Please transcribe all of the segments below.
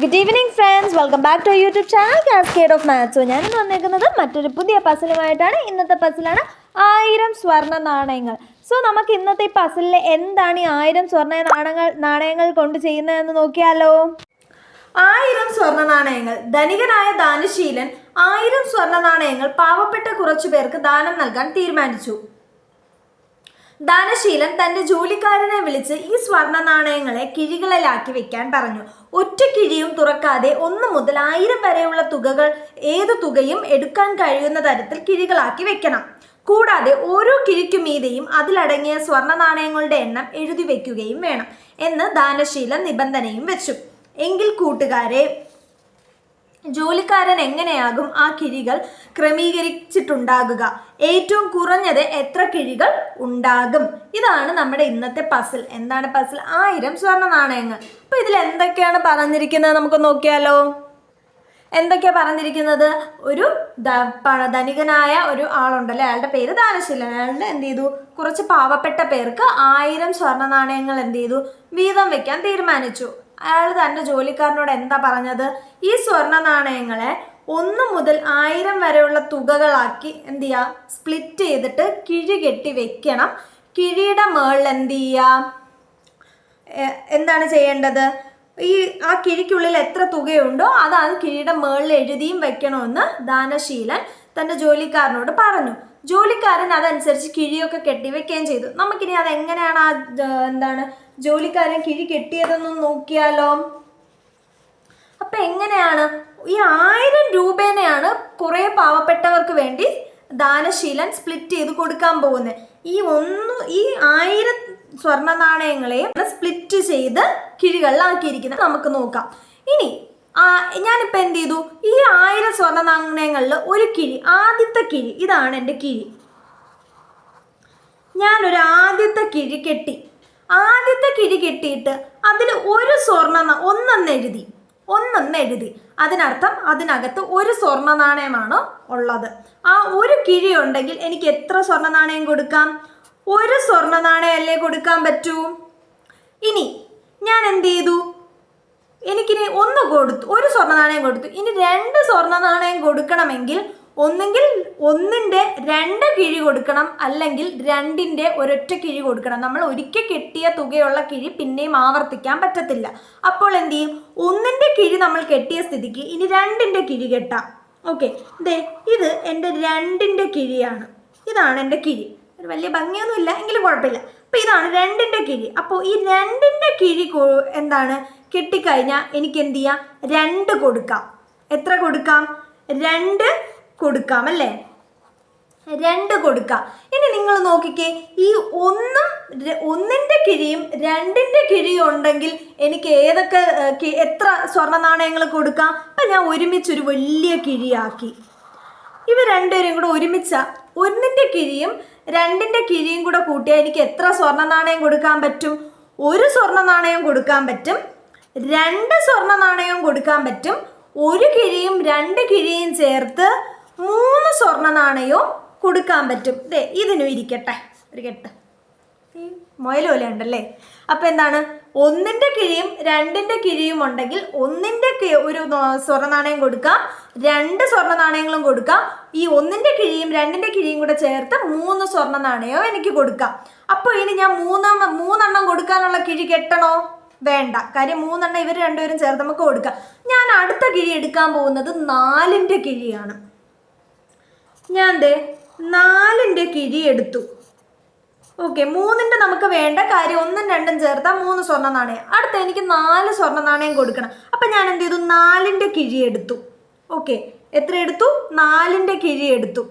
Good evening friends welcome back to YouTube channel cascade of മാത്സോ ഇന്ന് വന്നേക്കുന്നത് മറ്റൊരു പുതിയ പസിലുമായിട്ടാണ് ഇന്നത്തെ പസിലാണ് ആയിരം സ്വർണ നാണയങ്ങൾ. സോ നമുക്ക് ഇന്നത്തെ ഈ പസിലിൽ എന്താണ് ഈ ആയിരം സ്വർണ നാണയങ്ങൾ നാണയങ്ങൾ കൊണ്ട് ചെയ്യുന്നതെന്ന് നോക്കിയാലോ? ആയിരം സ്വർണ നാണയങ്ങൾ. ധനികനായ ദാനശീലൻ ആയിരം സ്വർണ നാണയങ്ങൾ പാവപ്പെട്ട കുറച്ചു പേർക്ക് ദാനം നൽകാൻ തീരുമാനിച്ചു. ദാനശീലൻ തന്റെ ജോലിക്കാരനെ വിളിച്ച് ഈ സ്വർണ നാണയങ്ങളെ കിഴികളിലാക്കി വെക്കാൻ പറഞ്ഞു. ഒറ്റ കിഴിയും തുറക്കാതെ ഒന്ന് മുതൽ ആയിരം വരെയുള്ള തുകകൾ ഏത് തുകയും എടുക്കാൻ കഴിയുന്ന തരത്തിൽ കിഴികളാക്കി വെക്കണം. കൂടാതെ ഓരോ കിഴിക്കു മീതെയും അതിലടങ്ങിയ സ്വർണ നാണയങ്ങളുടെ എണ്ണം എഴുതി വെക്കുകയും വേണം എന്ന് ദാനശീലൻ നിബന്ധനയും വെച്ചു. എങ്കിൽ കൂട്ടുകാരെ ജോലിക്കാരൻ എങ്ങനെയാകും ആ കിഴികൾ ക്രമീകരിച്ചിട്ടുണ്ടാകുക? ഏറ്റവും കുറഞ്ഞത് എത്ര കിഴികൾ ഉണ്ടാകും? ഇതാണ് നമ്മുടെ ഇന്നത്തെ പസിൽ എന്താണ് പസിൽ ആയിരം സ്വർണ നാണയങ്ങൾ. അപ്പൊ ഇതിൽ എന്തൊക്കെയാണ് പറഞ്ഞിരിക്കുന്നത് നമുക്ക് നോക്കിയാലോ? എന്തൊക്കെയാ പറഞ്ഞിരിക്കുന്നത്? ഒരു ധനികനായ ഒരു ആളുണ്ടല്ലേ? അയാളുടെ പേര് ദാനശീലൻ. അയാളുടെ എന്ത് ചെയ്തു? കുറച്ച് പാവപ്പെട്ട പേർക്ക് ആയിരം സ്വർണ നാണയങ്ങൾ എന്ത് ചെയ്തു? വീതം വെക്കാൻ തീരുമാനിച്ചു. അയാൾ തന്റെ ജോലിക്കാരനോട് എന്താ പറഞ്ഞത്? ഈ സ്വർണ നാണയങ്ങളെ ഒന്ന് മുതൽ ആയിരം വരെയുള്ള തുകകളാക്കി എന്ത് ചെയ്യുക സ്പ്ലിറ്റ് ചെയ്തിട്ട് കിഴി കെട്ടി വെക്കണം. കിഴിയുടെ മേളിൽ എന്ത് ചെയ്യുക എന്താണ് ചെയ്യേണ്ടത്? ഈ ആ കിഴിക്കുള്ളിൽ എത്ര തുകയുണ്ടോ അതാണ് കിഴിയുടെ മേളിൽ എഴുതിയും വെക്കണമെന്ന് ദാനശീലൻ തന്റെ ജോലിക്കാരനോട് പറഞ്ഞു. ജോലിക്കാരൻ അതനുസരിച്ച് കിഴിയൊക്കെ കെട്ടി വെക്കുകയും ചെയ്തു. നമുക്കിനി അത് എങ്ങനെയാണ് ആ എന്താണ് ജോലിക്കാരൻ കിഴി കെട്ടിയതെന്നും നോക്കിയാലോ? അപ്പൊ എങ്ങനെയാണ്? ഈ ആയിരം രൂപേനെയാണ് കുറേ പാവപ്പെട്ടവർക്ക് വേണ്ടി ദാനശീലൻ സ്പ്ലിറ്റ് ചെയ്ത് കൊടുക്കാൻ പോകുന്നത്. ഈ ഒന്ന് ഈ ആയിരം സ്വർണ നാണയങ്ങളെയും സ്പ്ലിറ്റ് ചെയ്ത് കിഴികളിലാക്കിയിരിക്കുന്നത്. നമുക്ക് നോക്കാം. ഇനി ഞാനിപ്പോൾ എന്ത് ചെയ്തു? ഈ ആയിരം സ്വർണ നാണയങ്ങളിൽ ഒരു കിഴി ആദ്യത്തെ കിഴി ഇതാണ് എന്റെ കിഴി. ഞാനൊരു ആദ്യത്തെ കിഴി കെട്ടി. ആദ്യത്തെ കിഴി കെട്ടിയിട്ട് അതിൽ ഒരു സ്വർണ ഒന്നെന്ന് എഴുതി ഒന്നെന്ന് എഴുതി. അതിനർത്ഥം അതിനകത്ത് ഒരു സ്വർണ നാണയമാണ് ഉള്ളത്. ആ ഒരു കിഴി ഉണ്ടെങ്കിൽ എനിക്ക് എത്ര സ്വർണ നാണയം കൊടുക്കാം? ഒരു സ്വർണ നാണയമല്ലേ കൊടുക്കാൻ പറ്റൂ? ഇനി ഞാൻ എന്ത് ചെയ്തു? എനിക്കിനി ഒന്ന് കൊടുത്തു ഒരു സ്വർണ നാണയം കൊടുത്തു. ഇനി രണ്ട് സ്വർണ നാണയം കൊടുക്കണമെങ്കിൽ ഒന്നെങ്കിൽ ഒന്നിന്റെ രണ്ട് കിഴി കൊടുക്കണം അല്ലെങ്കിൽ രണ്ടിന്റെ ഒരൊറ്റ കിഴി കൊടുക്കണം. നമ്മൾ ഒരിക്കൽ കെട്ടിയ തുകയുള്ള കിഴി പിന്നെയും ആവർത്തിക്കാൻ പറ്റത്തില്ല. അപ്പോൾ എന്ത് ചെയ്യും? ഒന്നിന്റെ കിഴി നമ്മൾ കെട്ടിയ സ്ഥിതിക്ക് ഇനി രണ്ടിന്റെ കിഴി കെട്ടാം. ഓക്കെ. ദേ ഇത് എന്റെ രണ്ടിന്റെ കിഴിയാണ്. ഇതാണ് എന്റെ കിഴി. ഒരു വലിയ ഭംഗിയൊന്നുമില്ല എങ്കിലും കുഴപ്പമില്ല. അപ്പോൾ ഇതാണ് രണ്ടിന്റെ കിഴി. അപ്പോൾ ഈ രണ്ടിന്റെ കിഴി എന്താണ്? കെട്ടിക്കഴിഞ്ഞാൽ എനിക്ക് എന്ത് ചെയ്യാം? രണ്ട് കൊടുക്കാം. എത്ര കൊടുക്കാം? രണ്ട് കൊടുക്കാം അല്ലേ രണ്ട് കൊടുക്കാം. ഇനി നിങ്ങൾ നോക്കിക്കേ ഈ ഒന്നും ഒന്നിന്റെ കിഴിയും രണ്ടിന്റെ കിഴിയും ഉണ്ടെങ്കിൽ എനിക്ക് ഏതൊക്കെ എത്ര സ്വർണ നാണയങ്ങൾ കൊടുക്കാം? അപ്പം ഞാൻ ഒരുമിച്ചൊരു വലിയ കിഴിയാക്കി. ഇവ രണ്ടുപേരും കൂടെ ഒരുമിച്ച ഒന്നിന്റെ കിഴിയും രണ്ടിന്റെ കിഴിയും കൂടെ കൂട്ടിയാൽ എനിക്ക് എത്ര സ്വർണ നാണയം കൊടുക്കാൻ പറ്റും? ഒരു സ്വർണ നാണയം കൊടുക്കാൻ പറ്റും. രണ്ട് സ്വർണ നാണയവും കൊടുക്കാൻ പറ്റും. ഒരു കിഴിയും രണ്ട് കിഴിയും ചേർത്ത് മൂന്ന് സ്വർണ നാണയവും കൊടുക്കാൻ പറ്റും. ദേ ഇതിനും ഇരിക്കട്ടെ. ഒരു കെട്ട്. മുയലോല ഉണ്ടല്ലേ? അപ്പോൾ എന്താണ്? ഒന്നിന്റെ കിഴിയും രണ്ടിന്റെ കിഴിയും ഉണ്ടെങ്കിൽ ഒന്നിന്റെ ഒരു സ്വർണ നാണയം കൊടുക്കാം രണ്ട് സ്വർണ നാണയങ്ങളും കൊടുക്കാം. ഈ ഒന്നിന്റെ കിഴിയും രണ്ടിന്റെ കിഴിയും കൂടെ ചേർത്ത് മൂന്ന് സ്വർണ നാണയവും എനിക്ക് കൊടുക്കാം. അപ്പോൾ ഇനി ഞാൻ മൂന്നാം മൂന്നെണ്ണം കൊടുക്കാനുള്ള കിഴി കെട്ടണോ? വേണ്ട. കാര്യം മൂന്നെണ്ണം ഇവർ രണ്ടുപേരും ചേർത്ത് നമുക്ക് കൊടുക്കാം. ഞാൻ അടുത്ത കിഴി എടുക്കാൻ പോകുന്നത് നാലിന്റെ കിഴിയാണ്. ഞാൻ ദേ നാലിന്റെ കിഴി എടുത്തു. ഓക്കെ മൂന്നിന്റെ നമുക്ക് വേണ്ട കാര്യം ഒന്നും രണ്ടും ചേർത്താൽ മൂന്ന് സ്വർണ നാണയം. അടുത്ത എനിക്ക് നാല് സ്വർണ നാണയം കൊടുക്കണം. അപ്പം ഞാൻ എന്ത് ചെയ്തു? നാലിന്റെ കിഴി എടുത്തു. ഓക്കെ എത്ര എടുത്തു? നാലിന്റെ കിഴി എടുത്തു.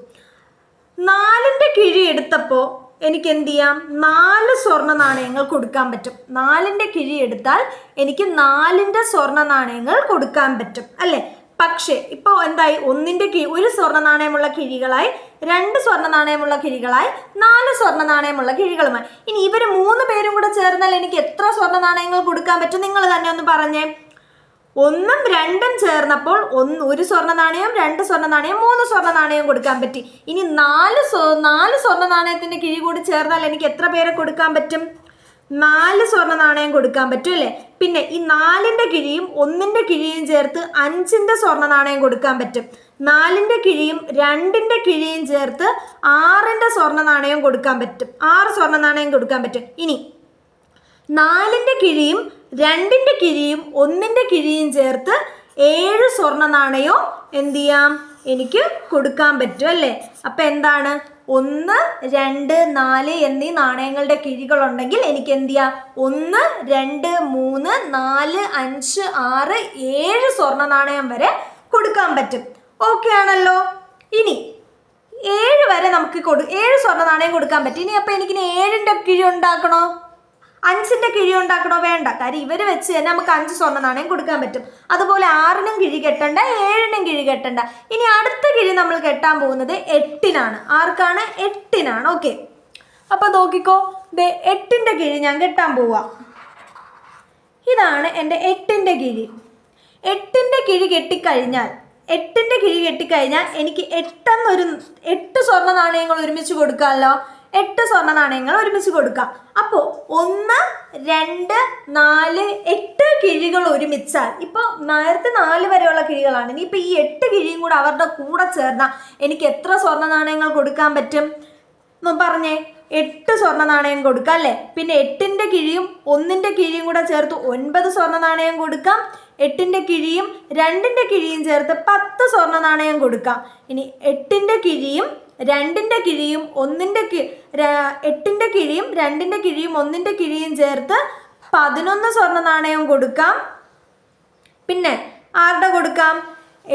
നാലിന്റെ കിഴി എടുത്തപ്പോൾ എനിക്ക് എന്ത് ചെയ്യാം? നാല് സ്വർണ നാണയങ്ങൾ കൊടുക്കാൻ പറ്റും. നാലിന്റെ കിഴി എടുത്താൽ എനിക്ക് നാലിന്റെ സ്വർണ നാണയങ്ങൾ കൊടുക്കാൻ പറ്റും. അല്ലേ? പക്ഷേ ഇപ്പോൾ എന്തായി? ഒന്നിന്റെ കിഴി ഒരു സ്വർണ നാണയമുള്ള കിഴികളായി രണ്ട് സ്വർണ നാണയമുള്ള കിഴികളായി നാല് സ്വർണ നാണയമുള്ള കിഴികളുമായി. ഇനി ഇവർ മൂന്ന് പേരും കൂടെ ചേർന്നാൽ എനിക്ക് എത്ര സ്വർണ നാണയങ്ങൾ കൊടുക്കാൻ പറ്റും? നിങ്ങൾ തന്നെ ഒന്ന് പറഞ്ഞേ. ഒന്നും രണ്ടും ചേർന്നപ്പോൾ ഒന്ന് ഒരു സ്വർണ നാണയം രണ്ട് സ്വർണ നാണയം മൂന്ന് സ്വർണ നാണയം കൊടുക്കാൻ പറ്റി. ഇനി നാല് നാല് സ്വർണ നാണയത്തിന്റെ കിഴി കൂടി ചേർന്നാൽ എനിക്ക് എത്ര പേരെ കൊടുക്കാൻ പറ്റും? നാല് സ്വർണ നാണയം കൊടുക്കാൻ പറ്റും അല്ലേ? പിന്നെ ഈ നാലിന്റെ കിഴിയും ഒന്നിന്റെ കിഴിയും ചേർത്ത് അഞ്ചിന്റെ സ്വർണ നാണയം കൊടുക്കാൻ പറ്റും. നാലിന്റെ കിഴിയും രണ്ടിന്റെ കിഴിയും ചേർത്ത് ആറിന്റെ സ്വർണ നാണയം കൊടുക്കാൻ പറ്റും. ആറ് സ്വർണ നാണയം കൊടുക്കാൻ പറ്റും. ഇനി നാലിന്റെ കിഴിയും രണ്ടിന്റെ കിഴിയും ഒന്നിന്റെ കിഴിയും ചേർത്ത് ഏഴ് സ്വർണ നാണയവും എന്ത് ചെയ്യാം? എനിക്ക് കൊടുക്കാൻ പറ്റും അല്ലേ? അപ്പം എന്താണ്? ഒന്ന് രണ്ട് നാല് എന്നീ നാണയങ്ങളുടെ കിഴികളുണ്ടെങ്കിൽ എനിക്ക് എന്ത് ചെയ്യാം ഒന്ന് രണ്ട് മൂന്ന് നാല് അഞ്ച് ആറ് ഏഴ് സ്വർണ നാണയം വരെ കൊടുക്കാൻ പറ്റും. ഓക്കെ ആണല്ലോ? ഇനി ഏഴ് വരെ നമുക്ക് കൊടു ഏഴ് സ്വർണ നാണയം കൊടുക്കാൻ പറ്റും. ഇനി അപ്പം എനിക്കിനി ഏഴിന്റെ കിഴി ഉണ്ടാക്കണോ? അഞ്ചിന്റെ കിഴി ഉണ്ടാക്കണോ വേണ്ട. കാര്യം ഇവർ വെച്ച് തന്നെ നമുക്ക് അഞ്ച് സ്വർണ നാണയം കൊടുക്കാൻ പറ്റും. അതുപോലെ ആറിനും കിഴി കെട്ടണ്ട ഏഴിനും കിഴി കെട്ടണ്ട. ഇനി അടുത്ത കിഴി നമ്മൾ കെട്ടാൻ പോകുന്നത് എട്ടിനാണ്. ആർക്കാണ്? എട്ടിനാണ്. ഓക്കെ. അപ്പോൾ നോക്കിക്കോ. ദേ എട്ടിന്റെ കിഴി ഞാൻ കെട്ടാൻ പോവാം. ഇതാണ് എന്റെ എട്ടിന്റെ കിഴി. എട്ടിന്റെ കിഴി കെട്ടിക്കഴിഞ്ഞാൽ എട്ടിന്റെ കിഴി കെട്ടിക്കഴിഞ്ഞാൽ എനിക്ക് എട്ടെന്നൊരു എട്ട് സ്വർണ നാണയങ്ങൾ ഒരുമിച്ച് കൊടുക്കാമല്ലോ. എട്ട് സ്വർണ നാണയങ്ങൾ ഒരുമിച്ച് കൊടുക്കാം. അപ്പോൾ ഒന്ന് രണ്ട് നാല് എട്ട് കിഴികൾ ഒരുമിച്ചാൽ ഇപ്പോൾ നേരത്തെ നാല് വരെയുള്ള കിഴികളാണ്. ഇനിയിപ്പോൾ ഈ എട്ട് കിഴിയും കൂടെ അവരുടെ കൂടെ ചേർന്നാൽ എനിക്ക് എത്ര സ്വർണ നാണയങ്ങൾ കൊടുക്കാൻ പറ്റും? പറഞ്ഞേ എട്ട് സ്വർണ നാണയം കൊടുക്കാം അല്ലേ? പിന്നെ എട്ടിന്റെ കിഴിയും ഒന്നിന്റെ കിഴിയും കൂടെ ചേർത്ത് ഒൻപത് സ്വർണ നാണയം കൊടുക്കാം. എട്ടിന്റെ കിഴിയും രണ്ടിന്റെ കിഴിയും ചേർത്ത് പത്ത് സ്വർണ നാണയം കൊടുക്കാം. ഇനി എട്ടിന്റെ കിഴിയും രണ്ടിന്റെ കിഴിയും ഒന്നിന്റെ കി എട്ടിന്റെ കിഴിയും രണ്ടിന്റെ കിഴിയും ഒന്നിന്റെ കിഴിയും ചേർത്ത് പതിനൊന്ന് സ്വർണ നാണയം കൊടുക്കാം. പിന്നെ ആരുടെ കൊടുക്കാം?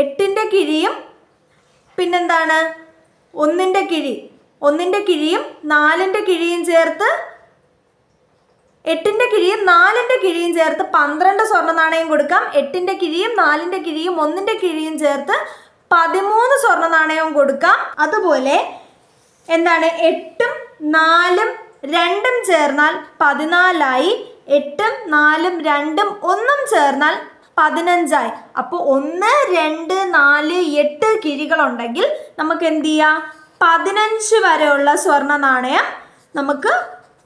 എട്ടിന്റെ കിഴിയും പിന്നെന്താണ്? ഒന്നിന്റെ കിഴി ഒന്നിന്റെ കിഴിയും നാലിന്റെ കിഴിയും ചേർത്ത് എട്ടിന്റെ കിഴിയും നാലിന്റെ കിഴിയും ചേർത്ത് പന്ത്രണ്ട് സ്വർണ നാണയം കൊടുക്കാം. എട്ടിന്റെ കിഴിയും നാലിന്റെ കിഴിയും ഒന്നിന്റെ കിഴിയും ചേർത്ത് പതിമൂന്ന് സ്വർണ നാണയവും കൊടുക്കാം. അതുപോലെ എന്താണ്? എട്ടും നാലും രണ്ടും ചേർന്നാൽ പതിനാലായി. എട്ടും നാലും രണ്ടും ഒന്നും ചേർന്നാൽ പതിനഞ്ചായി. അപ്പോൾ ഒന്ന് രണ്ട് നാല് എട്ട് കിഴികളുണ്ടെങ്കിൽ നമുക്ക് എന്ത് ചെയ്യാം? പതിനഞ്ച് വരെയുള്ള സ്വർണ നാണയം നമുക്ക്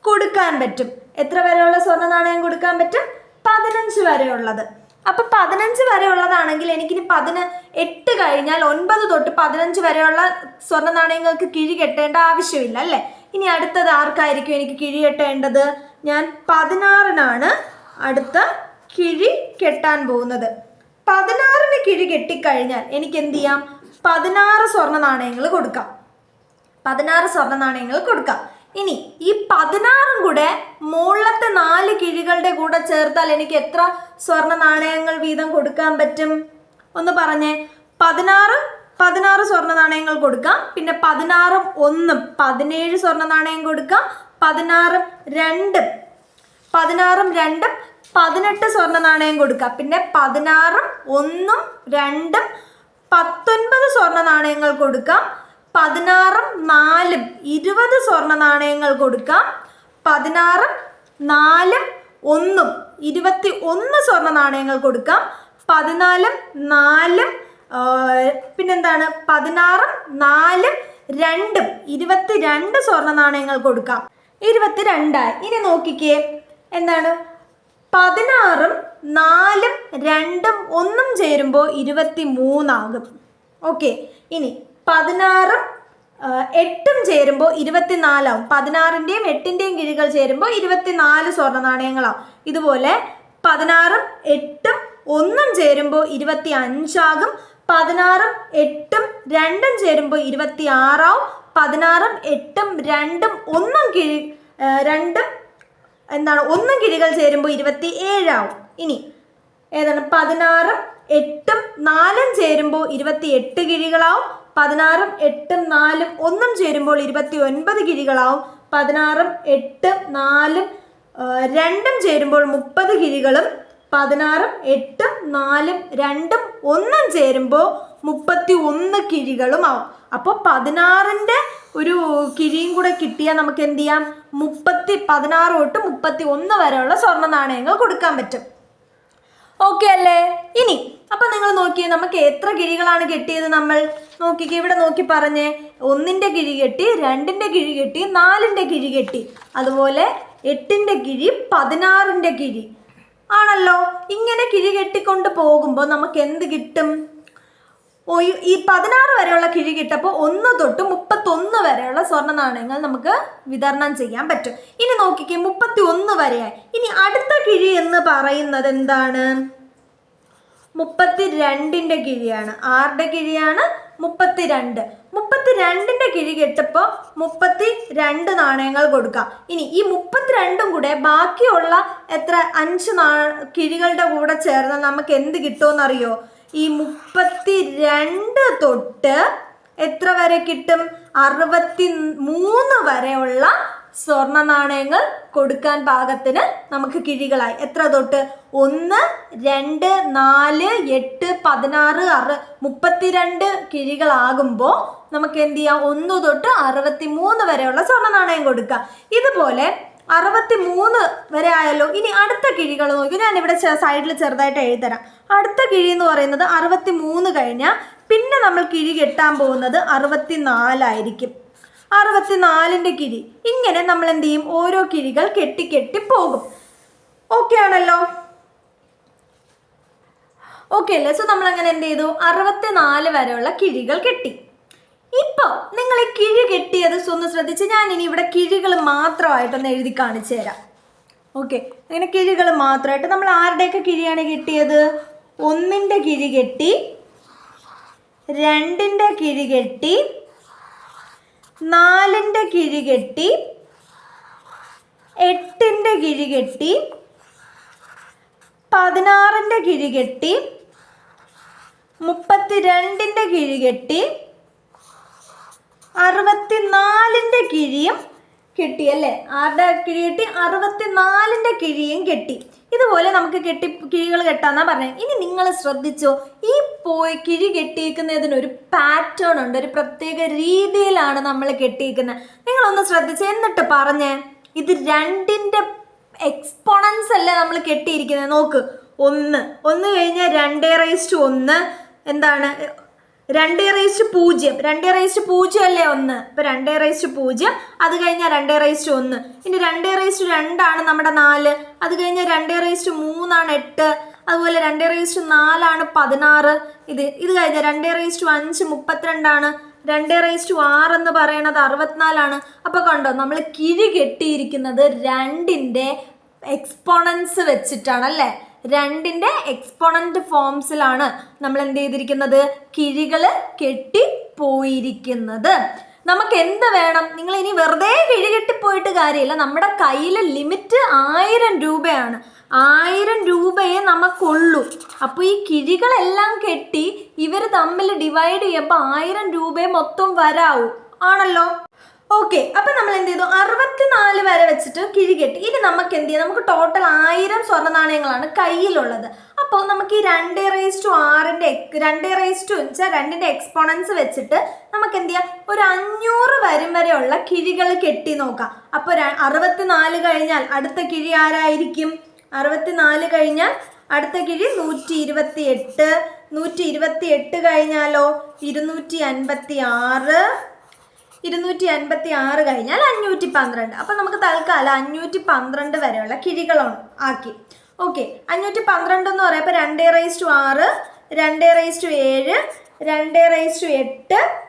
കൊടുക്കാൻ പറ്റും. എത്ര വരെയുള്ള സ്വർണ നാണയം കൊടുക്കാൻ പറ്റും? പതിനഞ്ച് വരെയുള്ളത്. അപ്പൊ പതിനഞ്ച് വരെ ഉള്ളതാണെങ്കിൽ എനിക്കിനി പതിന എട്ട് കഴിഞ്ഞാൽ ഒൻപത് തൊട്ട് പതിനഞ്ച് വരെയുള്ള സ്വർണ നാണയങ്ങൾക്ക് കിഴി കെട്ടേണ്ട ആവശ്യമില്ല അല്ലേ? ഇനി അടുത്തത് ആർക്കായിരിക്കും എനിക്ക് കിഴി കെട്ടേണ്ടത്? ഞാൻ പതിനാറിനാണ് അടുത്ത കിഴി കെട്ടാൻ പോകുന്നത്. പതിനാറിന് കിഴി കെട്ടിക്കഴിഞ്ഞാൽ എനിക്ക് എന്ത് ചെയ്യാം? പതിനാറ് സ്വർണ നാണയങ്ങൾ കൊടുക്കാം. പതിനാറ് സ്വർണ നാണയങ്ങൾ കൊടുക്കാം. ഇനി ഈ പതിനാറും കൂടെ മുകളിലത്തെ നാല് കിഴികളുടെ കൂടെ ചേർത്താൽ എനിക്ക് എത്ര സ്വർണ നാണയങ്ങൾ വീതം കൊടുക്കാൻ പറ്റും? ഒന്ന് പറഞ്ഞേ. പതിനാറ് പതിനാറ് സ്വർണ നാണയങ്ങൾ കൊടുക്കാം. പിന്നെ പതിനാറും ഒന്നും പതിനേഴ് സ്വർണ നാണയം കൊടുക്കാം. പതിനാറും രണ്ടും പതിനാറും രണ്ടും പതിനെട്ട് സ്വർണ നാണയം കൊടുക്കാം. പിന്നെ പതിനാറും ഒന്നും രണ്ടും പത്തൊൻപത് സ്വർണ നാണയങ്ങൾ കൊടുക്കാം. പതിനാറും നാലും ഇരുപത് സ്വർണ നാണയങ്ങൾ കൊടുക്കാം. പതിനാറും നാലും ഒന്നും ഇരുപത്തി ഒന്ന് സ്വർണ നാണയങ്ങൾ കൊടുക്കാം. പതിനാലും നാലും പിന്നെന്താണ്? പതിനാറും നാലും രണ്ടും ഇരുപത്തി രണ്ട് സ്വർണ നാണയങ്ങൾ കൊടുക്കാം. ഇരുപത്തി രണ്ടായി ഇനി നോക്കിക്കേ. എന്താണ്? പതിനാറും നാലും രണ്ടും ഒന്നും ചേരുമ്പോൾ ഇരുപത്തി മൂന്നാകും ഓക്കെ. ഇനി പതിനാറും എട്ടും ചേരുമ്പോൾ ഇരുപത്തിനാലാവും. പതിനാറിന്റെയും എട്ടിന്റെയും കിഴികൾ ചേരുമ്പോൾ ഇരുപത്തിനാല് സ്വർണ നാണയങ്ങളാവും ഇതുപോലെ പതിനാറും എട്ടും ഒന്നും ചേരുമ്പോൾ ഇരുപത്തി അഞ്ചാകും പതിനാറും എട്ടും രണ്ടും ചേരുമ്പോൾ ഇരുപത്തി ആറാവും പതിനാറും എട്ടും രണ്ടും ഒന്നും കിഴി രണ്ടും എന്താണ് ഒന്നും കിഴികൾ ചേരുമ്പോൾ ഇരുപത്തി ഏഴാവും ഇനി ഏതാണ് പതിനാറും എട്ടും നാലും ചേരുമ്പോൾ ഇരുപത്തി എട്ട് കിഴികളാവും. പതിനാറും എട്ടും നാലും ഒന്നും ചേരുമ്പോൾ ഇരുപത്തി ഒൻപത് കിഴികളാവും. പതിനാറും എട്ടും നാലും രണ്ടും ചേരുമ്പോൾ മുപ്പത് കിഴികളും. പതിനാറും എട്ടും നാലും രണ്ടും ഒന്നും ചേരുമ്പോൾ മുപ്പത്തി ഒന്ന് കിഴികളും ആവും അപ്പോൾ പതിനാറിന്റെ ഒരു കിഴിയും കൂടെ കിട്ടിയാൽ നമുക്ക് എന്ത് ചെയ്യാം? മുപ്പത്തി പതിനാറ് തൊട്ട് മുപ്പത്തി ഒന്ന് വരെയുള്ള സ്വർണ നാണയങ്ങൾ കൊടുക്കാൻ പറ്റും. ഓക്കെ അല്ലേ? ഇനി അപ്പൊ നിങ്ങൾ നോക്കിയേ നമുക്ക് എത്ര കിഴികളാണ് കെട്ടിയത് നമ്മൾ? നോക്കിക്കേ ഇവിടെ നോക്കി പറഞ്ഞേ. ഒന്നിന്റെ കിഴി കെട്ടി രണ്ടിന്റെ കിഴി കെട്ടി നാലിന്റെ കിഴി കെട്ടി. അതുപോലെ എട്ടിന്റെ കിഴി പതിനാറിന്റെ കിഴി. ആണല്ലോ? ഇങ്ങനെ കിഴി കെട്ടിക്കൊണ്ട് പോകുമ്പോൾ നമുക്ക് എന്ത് കിട്ടും? ഈ- പതിനാറ് വരെയുള്ള കിഴി കിട്ടപ്പോൾ ഒന്ന് തൊട്ട് മുപ്പത്തൊന്ന് വരെയുള്ള സ്വർണ നാണയങ്ങൾ നമുക്ക് വിതരണം ചെയ്യാൻ പറ്റും. ഇനി നോക്കിക്കേ മുപ്പത്തി ഒന്ന് വരെയായി ഇനി അടുത്ത കിഴി എന്ന് പറയുന്നത് എന്താണ്? മുപ്പത്തി രണ്ടിന്റെ കിഴിയാണ്. ആറുടെ കിഴിയാണ്? മുപ്പത്തി രണ്ട് മുപ്പത്തി രണ്ടിന്റെ കിഴി കെട്ടപ്പോൾ മുപ്പത്തി രണ്ട് നാണയങ്ങൾ കൊടുക്കാം ഇനി ഈ മുപ്പത്തിരണ്ടും കൂടെ ബാക്കിയുള്ള എത്ര അഞ്ച് നാ കിഴികളുടെ കൂടെ ചേർന്ന് നമുക്ക് എന്ത് കിട്ടുമെന്നറിയോ? ഈ മുപ്പത്തി രണ്ട് തൊട്ട് എത്ര വരെ കിട്ടും? അറുപത്തി മൂന്ന് വരെയുള്ള സ്വർണ നാണയങ്ങൾ കൊടുക്കാൻ പാകത്തിന് നമുക്ക് കിഴികളായി. എത്ര തൊട്ട്? ഒന്ന് രണ്ട് നാല് എട്ട് പതിനാറ് അറ് മുപ്പത്തിരണ്ട് കിഴികളാകുമ്പോൾ നമുക്ക് എന്ത് ചെയ്യാം? ഒന്ന് തൊട്ട് അറുപത്തി മൂന്ന് വരെയുള്ള സ്വർണ നാണയം കൊടുക്കുക ഇതുപോലെ അറുപത്തി മൂന്ന് വരെ ആയല്ലോ. ഇനി അടുത്ത കിഴികൾ നോക്കി. ഞാൻ ഇവിടെ സൈഡിൽ ചെറുതായിട്ട് എഴുതരാം അടുത്ത കിഴി എന്ന് പറയുന്നത് അറുപത്തി മൂന്ന് കഴിഞ്ഞാൽ പിന്നെ നമ്മൾ കിഴി കെട്ടാൻ പോകുന്നത് അറുപത്തി നാലായിരിക്കും അറുപത്തിനാലിന്റെ കിഴി. ഇങ്ങനെ നമ്മൾ എന്ത് ചെയ്യും? ഓരോ കിഴികൾ കെട്ടി കെട്ടി പോകും. ഓക്കെ ആണല്ലോ? ഓക്കെ അല്ലേ? സോ നമ്മൾ അങ്ങനെ എന്ത് ചെയ്തു? അറുപത്തിനാല് വരെയുള്ള കിഴികൾ കെട്ടി. ഇപ്പോൾ നിങ്ങൾ ഈ കിഴി കെട്ടിയത് ഒന്ന് ശ്രദ്ധിച്ച് ഞാൻ ഇനി ഇവിടെ കിഴികൾ മാത്രമായിട്ടൊന്ന് എഴുതി കാണിച്ചു തരാം. ഓക്കെ അങ്ങനെ കിഴികൾ മാത്രമായിട്ട് നമ്മൾ ആരുടെയൊക്കെ കിഴിയാണ് കെട്ടിയത്? ഒന്നിന്റെ കിഴി കെട്ടി രണ്ടിന്റെ കിഴികെട്ടി നാലിന്റെ കിഴികെട്ടി എട്ടിന്റെ കിഴികെട്ടി പതിനാറിന്റെ കിഴികെട്ടി മുപ്പത്തിരണ്ടിന്റെ കിഴികെട്ടി അറുപത്തിനാലിന്റെ കിഴിയും കെട്ടി അല്ലേ? ആരുടെ കിഴി കെട്ടി? അറുപത്തിനാലിന്റെ കിഴിയും കെട്ടി. ഇതുപോലെ നമുക്ക് കെട്ടി കിഴികൾ കെട്ടാന്നാ പറഞ്ഞത് ഇനി നിങ്ങൾ ശ്രദ്ധിച്ചോ ഈ പോയി കിഴി കെട്ടിയിരിക്കുന്നതിന് ഒരു പാറ്റേൺ ഉണ്ട്. ഒരു പ്രത്യേക രീതിയിലാണ് നമ്മൾ കെട്ടിയിരിക്കുന്നത് നിങ്ങളൊന്ന് ശ്രദ്ധിച്ച് എന്നിട്ട് പറഞ്ഞേ. ഇത് രണ്ടിന്റെ എക്സ്പോണൻസ് അല്ലേ നമ്മൾ കെട്ടിയിരിക്കുന്നത്? നോക്ക്. ഒന്ന്. ഒന്ന് കഴിഞ്ഞാൽ രണ്ടേ റേസ്റ്റ് ഒന്ന്. എന്താണ്? രണ്ടേ റേസ്റ്റ് പൂജ്യം. രണ്ടേ റേസ്റ്റ് പൂജ്യം അല്ലേ ഒന്ന്? ഇപ്പം രണ്ടേ റേസ്റ്റ് പൂജ്യം. അത് കഴിഞ്ഞാൽ രണ്ടേ റേസ്റ്റ് ഒന്ന്. ഇനി രണ്ടേ റേസ്റ്റ് രണ്ടാണ് നമ്മുടെ നാല്. അത് കഴിഞ്ഞാൽ രണ്ടേ റേസ്റ്റ് മൂന്നാണ് എട്ട്. അതുപോലെ രണ്ടേ റേസ്റ്റ് നാലാണ് പതിനാറ്. ഇത് ഇത് കഴിഞ്ഞാൽ രണ്ടേ റേസ്റ്റ് അഞ്ച് മുപ്പത്തിരണ്ടാണ്. രണ്ടേ റേസ്റ്റ് ആറ് എന്ന് പറയണത് അറുപത്തിനാലാണ്. അപ്പോൾ കണ്ടോ നമ്മൾ കിഴി കെട്ടിയിരിക്കുന്നത് രണ്ടിന്റെ എക്സ്പോണൻസ് വെച്ചിട്ടാണ് അല്ലേ? രണ്ടിന്റെ എക്സ്പോണന്റ് ഫോംസിലാണ് നമ്മൾ എന്ത് ചെയ്തിരിക്കുന്നത് കിഴികൾ കെട്ടി പോയിരിക്കുന്നത് നമുക്ക് എന്ത് വേണം? നിങ്ങൾ ഇനി വെറുതെ കിഴികെട്ടി പോയിട്ട് കാര്യമില്ല. നമ്മുടെ കയ്യിൽ ലിമിറ്റ് ആയിരം രൂപയാണ്. ആയിരം രൂപയെ നമുക്കുള്ളൂ. അപ്പോൾ ഈ കിഴികളെല്ലാം കെട്ടി ഇവർ തമ്മിൽ ഡിവൈഡ് ചെയ്യുമ്പോൾ ആയിരം രൂപയെ മൊത്തം വരാവൂ. ആണല്ലോ? ഓക്കെ അപ്പൊ നമ്മൾ എന്ത് ചെയ്തു? അറുപത്തിനാല് വരെ വെച്ചിട്ട് കിഴികെട്ടി ഇനി നമുക്ക് എന്ത് ചെയ്യാം? നമുക്ക് ടോട്ടൽ ആയിരം സ്വർണ നാണയങ്ങളാണ് കയ്യിലുള്ളത്. അപ്പോൾ നമുക്ക് ഈ രണ്ട് റേസ് ടു ആറിന്റെ രണ്ട് റേസ് ടു രണ്ടിന്റെ എക്സ്പോണൻസ് വെച്ചിട്ട് നമുക്ക് എന്ത് ചെയ്യാം? ഒരു അഞ്ഞൂറ് വരും വരെയുള്ള കിഴികൾ കെട്ടി നോക്കാം. അപ്പോൾ അറുപത്തിനാല് കഴിഞ്ഞാൽ അടുത്ത കിഴി ആരായിരിക്കും? അറുപത്തിനാല് കഴിഞ്ഞാൽ അടുത്ത കിഴി നൂറ്റി ഇരുപത്തി എട്ട് നൂറ്റി ഇരുപത്തി എട്ട് കഴിഞ്ഞാലോ? ഇരുന്നൂറ്റി അൻപത്തി ആറ് ഇരുന്നൂറ്റി അൻപത്തി ആറ് കഴിഞ്ഞാൽ അഞ്ഞൂറ്റി പന്ത്രണ്ട് അപ്പം നമുക്ക് തൽക്കാലം അഞ്ഞൂറ്റി പന്ത്രണ്ട് വരെയുള്ള കിഴികളാണ് ആക്കി. ഓക്കെ. അഞ്ഞൂറ്റി പന്ത്രണ്ട് എന്ന് പറയുമ്പോൾ രണ്ടേ റേസ് ടു ആറ് രണ്ടേ റേസ് ടു ഏഴ് രണ്ടേ റേസ് ടു എട്ട്.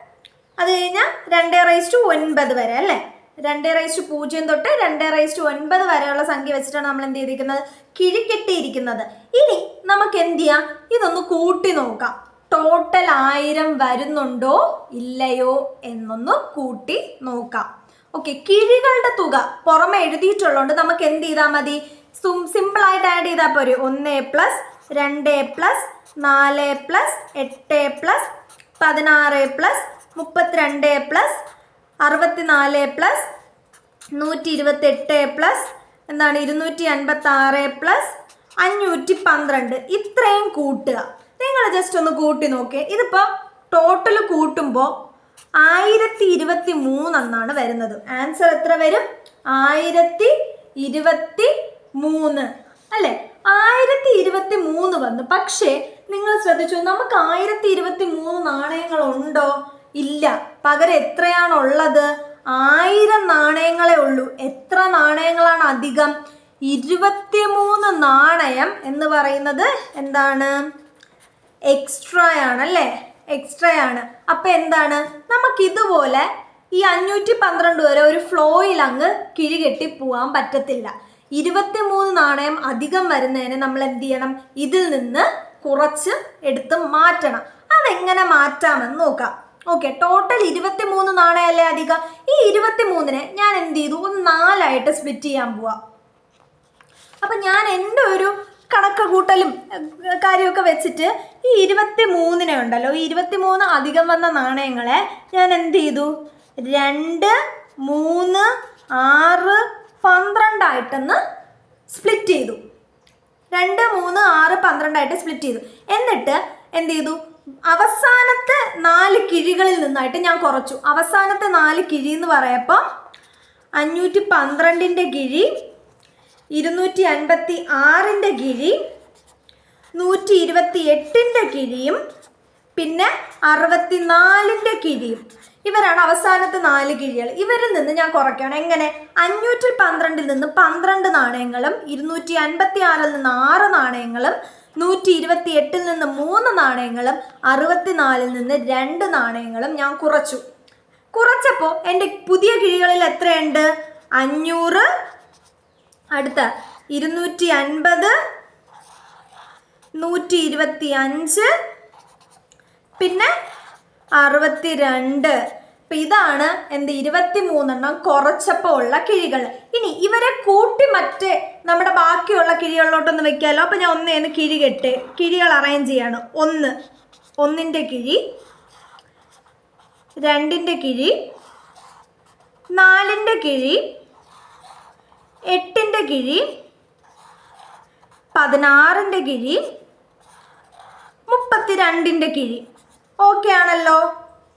അത് കഴിഞ്ഞാൽ രണ്ടേ റേസ് ടു ഒൻപത് വരെ അല്ലേ? രണ്ടേ റേസ് ടു പൂജ്യം തൊട്ട് രണ്ടേ റേസ് ടു ഒൻപത് വരെയുള്ള സംഖ്യ വെച്ചിട്ടാണ് നമ്മൾ എന്ത് ചെയ്തിരിക്കുന്നത്? കിഴി കെട്ടിയിരിക്കുന്നത്. ഇനി നമുക്ക് എന്ത് ചെയ്യാം? ഇതൊന്ന് കൂട്ടി നോക്കാം. ടോട്ടൽ ആയിരം വരുന്നുണ്ടോ? ഇല്ലയോ എന്നൊന്ന് കൂട്ടി നോക്കാം. ഓക്കെ കിഴികളുടെ തുക പുറമെ എഴുതിയിട്ടുള്ളതുകൊണ്ട് നമുക്ക് എന്ത് ചെയ്താൽ മതി? സിമ്പിൾ ആയിട്ട് ആഡ് ചെയ്താൽ പോരെ. ഒന്ന് പ്ലസ് രണ്ട് പ്ലസ് നാല് പ്ലസ് എട്ട് പ്ലസ് പതിനാറ് പ്ലസ് മുപ്പത്തിരണ്ട് പ്ലസ് അറുപത്തിനാല് പ്ലസ് നൂറ്റി ഇരുപത്തെട്ട് പ്ലസ് എന്താണ്? ഇരുന്നൂറ്റി അൻപത്തി ആറ് പ്ലസ് അഞ്ഞൂറ്റി പന്ത്രണ്ട് ഇത്രയും കൂട്ടുക. നിങ്ങൾ ജസ്റ്റ് ഒന്ന് കൂട്ടി നോക്കിയേ ഇതിപ്പോ ടോട്ടൽ കൂട്ടുമ്പോൾ ആയിരത്തി ഇരുപത്തി മൂന്നെന്നാണ് വരുന്നത്. ആൻസർ എത്ര വരും? ആയിരത്തി ഇരുപത്തി മൂന്ന് അല്ലേ? ആയിരത്തി ഇരുപത്തി മൂന്ന് വന്നു. പക്ഷേ നിങ്ങൾ ശ്രദ്ധിച്ചു നമുക്ക് ആയിരത്തി ഇരുപത്തി മൂന്ന് നാണയങ്ങൾ ഉണ്ടോ ഇല്ല. പകരം എത്രയാണുള്ളത്? ആയിരം നാണയങ്ങളെ ഉള്ളൂ. എത്ര നാണയങ്ങളാണ് അധികം? ഇരുപത്തിമൂന്ന് നാണയം എന്ന് പറയുന്നത് എന്താണ്? എക്സ്ട്രാ ആണ് അല്ലേ? എക്സ്ട്രാ ആണ്. അപ്പം എന്താണ്? നമുക്ക് ഇതുപോലെ ഈ അഞ്ഞൂറ്റി പന്ത്രണ്ട് വരെ ഒരു ഫ്ലോയിൽ അങ്ങ് കിഴികെട്ടി പോകാൻ പറ്റത്തില്ല. ഇരുപത്തി മൂന്ന് നാണയം അധികം വരുന്നതിന് നമ്മൾ എന്ത് ചെയ്യണം? ഇതിൽ നിന്ന് കുറച്ച് എടുത്ത് മാറ്റണം. അതെങ്ങനെ മാറ്റാമെന്ന് നോക്കാം. ഓക്കെ ടോട്ടൽ ഇരുപത്തി മൂന്ന് നാണയമല്ലേ അധികം? ഈ ഇരുപത്തി മൂന്നിനെ ഞാൻ എന്ത് ചെയ്തു? ഒന്ന് നാലായിട്ട് സ്പിറ്റ് ചെയ്യാൻ പോവാം. അപ്പൊ ഞാൻ എന്റെ ഒരു കണക്ക് കൂട്ടലും കാര്യമൊക്കെ വെച്ചിട്ട് ഈ ഇരുപത്തി മൂന്നിനെ ഉണ്ടല്ലോ ഈ ഇരുപത്തി മൂന്ന് അധികം വന്ന നാണയങ്ങളെ ഞാൻ എന്ത് ചെയ്തു? രണ്ട് മൂന്ന് ആറ് പന്ത്രണ്ടായിട്ടൊന്ന് സ്പ്ലിറ്റ് ചെയ്തു. രണ്ട് മൂന്ന് ആറ് പന്ത്രണ്ടായിട്ട് സ്പ്ലിറ്റ് ചെയ്തു. എന്നിട്ട് എന്ത് ചെയ്തു? അവസാനത്തെ നാല് കിഴികളിൽ നിന്നായിട്ട് ഞാൻ കുറച്ചു. അവസാനത്തെ നാല് കിഴി എന്ന് പറയപ്പോൾ അഞ്ഞൂറ്റി പന്ത്രണ്ടിന്റെ കിഴി ഇരുന്നൂറ്റി അൻപത്തി ആറിന്റെ കിഴി നൂറ്റി ഇരുപത്തി എട്ടിന്റെ കിഴിയും പിന്നെ അറുപത്തിനാലിന്റെ കിഴിയും. ഇവരാണ് അവസാനത്തെ നാല് കിഴികൾ. ഇവരിൽ നിന്ന് ഞാൻ കുറയ്ക്കണം എങ്ങനെ? അഞ്ഞൂറ്റി പന്ത്രണ്ടിൽ നിന്ന് പന്ത്രണ്ട് നാണയങ്ങളും ഇരുന്നൂറ്റി അൻപത്തി ആറിൽ നിന്ന് ആറ് നാണയങ്ങളും നൂറ്റി ഇരുപത്തി എട്ടിൽ നിന്ന് മൂന്ന് നാണയങ്ങളും അറുപത്തിനാലിൽ നിന്ന് രണ്ട് നാണയങ്ങളും ഞാൻ കുറച്ചു. കുറച്ചപ്പോൾ എന്റെ പുതിയ കിഴികളിൽ എത്രയുണ്ട്? അഞ്ഞൂറ് അടുത്ത ഇരുന്നൂറ്റി അൻപത് നൂറ്റി ഇരുപത്തി അഞ്ച് പിന്നെ അറുപത്തി രണ്ട് അപ്പൊ ഇതാണ് എന്ത് ഇരുപത്തി മൂന്നെണ്ണം കുറച്ചപ്പോൾ ഉള്ള കിഴികൾ. ഇനി ഇവരെ കൂട്ടി മറ്റേ നമ്മുടെ ബാക്കിയുള്ള കിഴികളിലോട്ടൊന്ന് വെക്കാമല്ലോ അപ്പൊ ഞാൻ ഒന്നേന്ന് കിഴി കെട്ട് കിഴികൾ അറേഞ്ച് ചെയ്യാണ്. ഒന്ന് ഒന്നിന്റെ കിഴി രണ്ടിന്റെ കിഴി നാലിന്റെ കിഴി എട്ടിന്റെ കിഴി പതിനാറിന്റെ കിഴി മുപ്പത്തിരണ്ടിന്റെ കിഴി. ഓക്കെ ആണല്ലോ.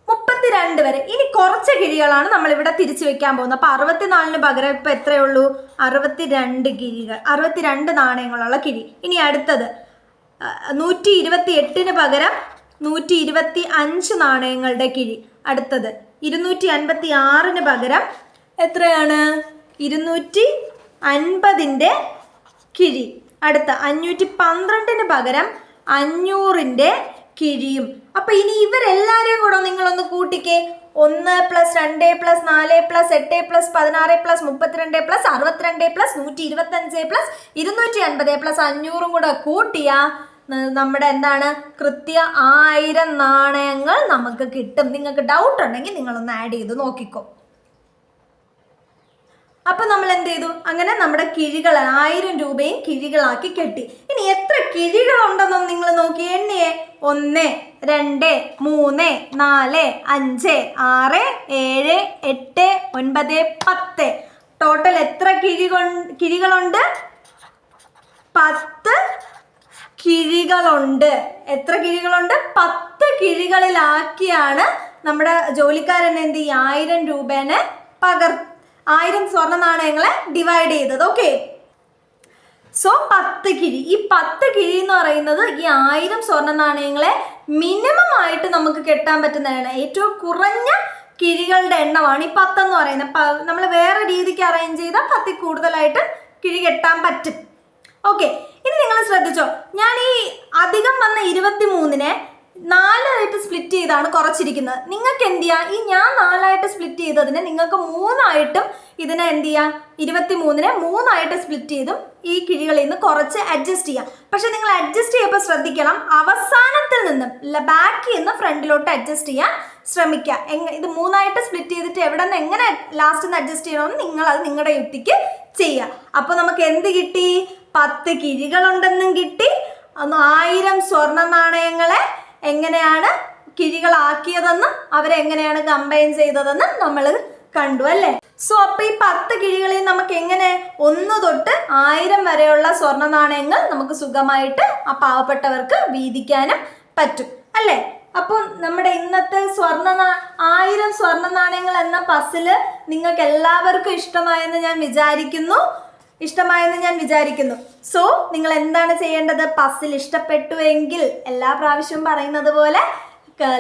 മുപ്പത്തിരണ്ട് വരെ. ഇനി കുറച്ച് കിഴികളാണ് നമ്മളിവിടെ തിരിച്ചു വെക്കാൻ പോകുന്നത്. അപ്പോൾ അറുപത്തിനാലിന് പകരം ഇപ്പോൾ എത്രയുള്ളൂ? അറുപത്തിരണ്ട് കിഴികൾ അറുപത്തിരണ്ട് നാണയങ്ങളുള്ള കിഴി. ഇനി അടുത്തത് നൂറ്റി ഇരുപത്തി എട്ടിന് പകരം നൂറ്റി ഇരുപത്തി അഞ്ച് നാണയങ്ങളുടെ കിഴി. അടുത്തത് ഇരുന്നൂറ്റി അൻപത്തി ആറിന് പകരം എത്രയാണ്? ഇരുന്നൂറ്റി അൻപതിന്റെ കിഴി. അടുത്ത അഞ്ഞൂറ്റി പന്ത്രണ്ടിന് പകരം അഞ്ഞൂറിന്റെ കിഴിയും. അപ്പം ഇനി ഇവരെല്ലാവരെയും കൂടെ നിങ്ങളൊന്ന് കൂട്ടിക്കേ. ഒന്ന് പ്ലസ് രണ്ട് പ്ലസ് നാല് പ്ലസ് എട്ട് പ്ലസ് പതിനാറ് പ്ലസ് മുപ്പത്തിരണ്ട് പ്ലസ് അറുപത്തിരണ്ട് പ്ലസ് നൂറ്റി ഇരുപത്തി അഞ്ച് പ്ലസ് ഇരുന്നൂറ്റി അൻപത് പ്ലസ് അഞ്ഞൂറും കൂടെ കൂട്ടിയാ നമ്മുടെ എന്താണ് കൃത്യ ആയിരം നാണയങ്ങൾ നമുക്ക് കിട്ടും. നിങ്ങൾക്ക് ഡൗട്ട് ഉണ്ടെങ്കിൽ നിങ്ങളൊന്ന് ആഡ് ചെയ്ത് നോക്കിക്കോ. അപ്പൊ നമ്മൾ എന്ത് ചെയ്തു? അങ്ങനെ നമ്മുടെ കിഴികൾ ആയിരം രൂപയും കിഴികളാക്കി കെട്ടി. ഇനി എത്ര കിഴികളുണ്ടെന്നും നിങ്ങൾ നോക്കി. എണ്ണിയേ. ഒന്ന് രണ്ട് മൂന്ന് നാല് അഞ്ച് ആറ് ഏഴ് എട്ട് ഒൻപത് പത്ത്. ടോട്ടൽ എത്ര കിഴി കിഴികളുണ്ട്? പത്ത് കിഴികളുണ്ട്. എത്ര കിഴികളുണ്ട്? പത്ത് കിഴികളിലാക്കിയാണ് നമ്മുടെ ജോലിക്കാരൻ എന്ത് ഈ ആയിരം രൂപേനെ പകർ ആയിരം സ്വർണ നാണയങ്ങളെ ഡിവൈഡ് ചെയ്തത്. ഓക്കെ സോ പത്ത് കിഴി. ഈ പത്ത് കിഴി എന്ന് പറയുന്നത് ഈ ആയിരം സ്വർണ നാണയങ്ങളെ മിനിമം ആയിട്ട് നമുക്ക് കെട്ടാൻ പറ്റുന്നതാണ്. ഏറ്റവും കുറഞ്ഞ കിഴികളുടെ എണ്ണമാണ് ഈ പത്തെന്ന് പറയുന്നത്. നമ്മൾ വേറെ രീതിക്ക് അറേഞ്ച് ചെയ്താൽ പത്തിൽ കൂടുതലായിട്ട് കിഴി കെട്ടാൻ പറ്റും. ഓക്കെ ഇനി നിങ്ങൾ ശ്രദ്ധിച്ചോ. ഞാൻ ഈ അധികം വന്ന ഇരുപത്തി മൂന്നിനെ നാലായിട്ട് സ്പ്ലിറ്റ് ചെയ്താണ് കുറച്ചിരിക്കുന്നത്. നിങ്ങൾക്ക് എന്ത് ചെയ്യാം? ഈ ഞാൻ നാലായിട്ട് സ്പ്ലിറ്റ് ചെയ്തതിനെ നിങ്ങൾക്ക് മൂന്നായിട്ടും ഇതിനെ എന്ത് ചെയ്യാം? ഇരുപത്തി മൂന്നിനെ മൂന്നായിട്ട് സ്പ്ലിറ്റ് ചെയ്തും ഈ കിഴികളിൽ നിന്ന് കുറച്ച് അഡ്ജസ്റ്റ് ചെയ്യാം. പക്ഷെ നിങ്ങൾ അഡ്ജസ്റ്റ് ചെയ്യുമ്പോൾ ശ്രദ്ധിക്കണം അവസാനത്തിൽ നിന്നും ബാക്കിൽ നിന്ന് ഫ്രണ്ടിലോട്ട് അഡ്ജസ്റ്റ് ചെയ്യാൻ ശ്രമിക്കുക. ഇത് മൂന്നായിട്ട് സ്പ്ലിറ്റ് ചെയ്തിട്ട് എവിടെ നിന്ന് എങ്ങനെ ലാസ്റ്റ് നിന്ന് അഡ്ജസ്റ്റ് ചെയ്യണമെന്ന് നിങ്ങൾ അത് നിങ്ങളുടെ യുക്തിക്ക് ചെയ്യുക അപ്പോൾ നമുക്ക് എന്ത് കിട്ടി? പത്ത് കിഴികളുണ്ടെന്നും കിട്ടി. ആയിരം സ്വർണ നാണയങ്ങളെ എങ്ങനെയാണ് കിഴികളാക്കിയതെന്നും അവരെങ്ങനെയാണ് കമ്പൈൻ ചെയ്തതെന്നും നമ്മൾ കണ്ടു അല്ലേ? സോ അപ്പൊ ഈ പത്ത് കിഴികളിൽ നമുക്ക് എങ്ങനെ ഒന്ന് തൊട്ട് ആയിരം വരെയുള്ള സ്വർണ നാണയങ്ങൾ നമുക്ക് സുഖമായിട്ട് ആ പാവപ്പെട്ടവർക്ക് വീതിക്കാനും പറ്റും അല്ലേ? അപ്പോൾ നമ്മുടെ ഇന്നത്തെ സ്വർണ ആയിരം സ്വർണ നാണയങ്ങൾ എന്ന പസിൽ നിങ്ങൾക്ക് എല്ലാവർക്കും ഇഷ്ടമായെന്ന് ഞാൻ വിചാരിക്കുന്നു. ഇഷ്ടമായെന്ന് ഞാൻ വിചാരിക്കുന്നു. സോ നിങ്ങൾ എന്താണ് ചെയ്യേണ്ടത്? പസിൽ ഇഷ്ടപ്പെട്ടു എങ്കിൽ എല്ലാ പ്രാവശ്യവും പറയുന്നത് പോലെ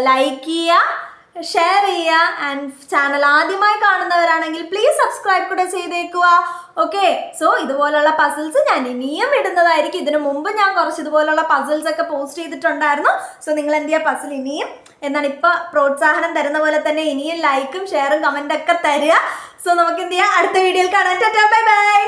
ലൈക്ക് ചെയ്യുക ഷെയർ ചെയ്യുക ആൻഡ് ചാനൽ ആദ്യമായി കാണുന്നവരാണെങ്കിൽ പ്ലീസ് സബ്സ്ക്രൈബ് കൂടെ ചെയ്തേക്കുക. ഓക്കെ സോ ഇതുപോലുള്ള പസിൽസ് ഞാൻ ഇനിയും ഇടുന്നതായിരിക്കും. ഇതിനു മുമ്പ് ഞാൻ കുറച്ച് ഇതുപോലുള്ള പസിൽസ് ഒക്കെ പോസ്റ്റ് ചെയ്തിട്ടുണ്ടായിരുന്നു. സോ നിങ്ങൾ എന്ത് ചെയ്യുക? പസിൽ ഇനിയും എന്നാണ് ഇപ്പൊ പ്രോത്സാഹനം തരുന്ന പോലെ തന്നെ ഇനിയും ലൈക്കും ഷെയറും കമന്റ് ഒക്കെ തരിക. സോ നമുക്ക് എന്ത് ചെയ്യാം? അടുത്ത വീഡിയോയിൽ കാണാൻ ബൈ ബൈ